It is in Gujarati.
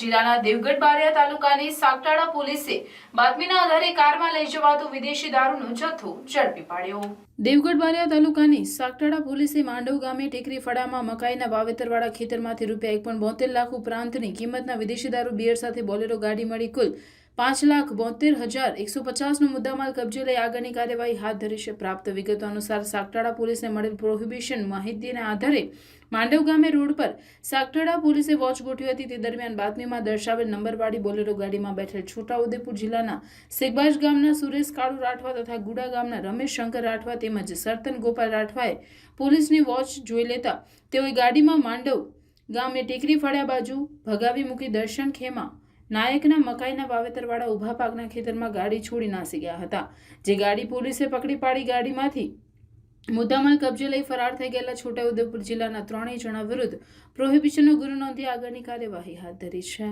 જિલ્લાના દેવગઢ બારિયા તાલુકાની સાગટાડા પોલીસે આધારે કારમાં લઈ જવાતો વિદેશી દારૂનો જથ્થો ઝડપી પાડ્યો. દેવગઢ બારિયા તાલુકાની સાકટાળા પોલીસે માંડવ ગામે ટેકરી ફળામાં મકાઈના વાવેતરવાળા ખેતરમાંથી રૂપિયા એક લાખ ઉપરાંતની કિંમતના વિદેશી દારૂ, બિયર સાથે બોલેરો, ગાડી મળી કુલ પાંચ લાખ બોતેર હજાર એકસો પચાસનો મુદ્દામાલ કબજે લઈ આગળની કાર્યવાહી હાથ ધરી છે. પ્રાપ્ત વિગતો અનુસાર સાગટાડા પોલીસને મળેલ પ્રોહિબિશન માહિતીના આધારે માંડવ ગામે રોડ પર સાગઠાડા પોલીસે વોચ ગોઠવી હતી. તે દરમિયાન બાતમીમાં દર્શાવેલ નંબરવાળી બોલેરો ગાડીમાં બેઠેલ છોટાઉદેપુર જિલ્લાના સેગબાજ ગામના સુરેશ કાળુ રાઠવા તથા ગુડા ગામના રમેશ શંકર રાઠવા તેમજ સરતન ગોપાલ રાઠવાએ પોલીસની વોચ જોઈ લેતા તેઓએ ગાડીમાં માંડવ ગામે ટેકરી ફળ્યા બાજુ ભગાવી મૂકી દર્શન ખેમા નાયકના મકાઈના વાવેતરવાળા ઊભા પાકના ખેતરમાં ગાડી છોડી નાસી ગયા હતા. જે ગાડી પોલીસે પકડી પાડી ગાડીમાંથી મુદ્દામાલ કબજે લઈ ફરાર થઈ ગયેલા છોટાઉદેપુર જિલ્લાના ત્રણેય જણા વિરુદ્ધ પ્રોહિબિશનનો ગુનો નોંધી આગળની કાર્યવાહી હાથ ધરી છે.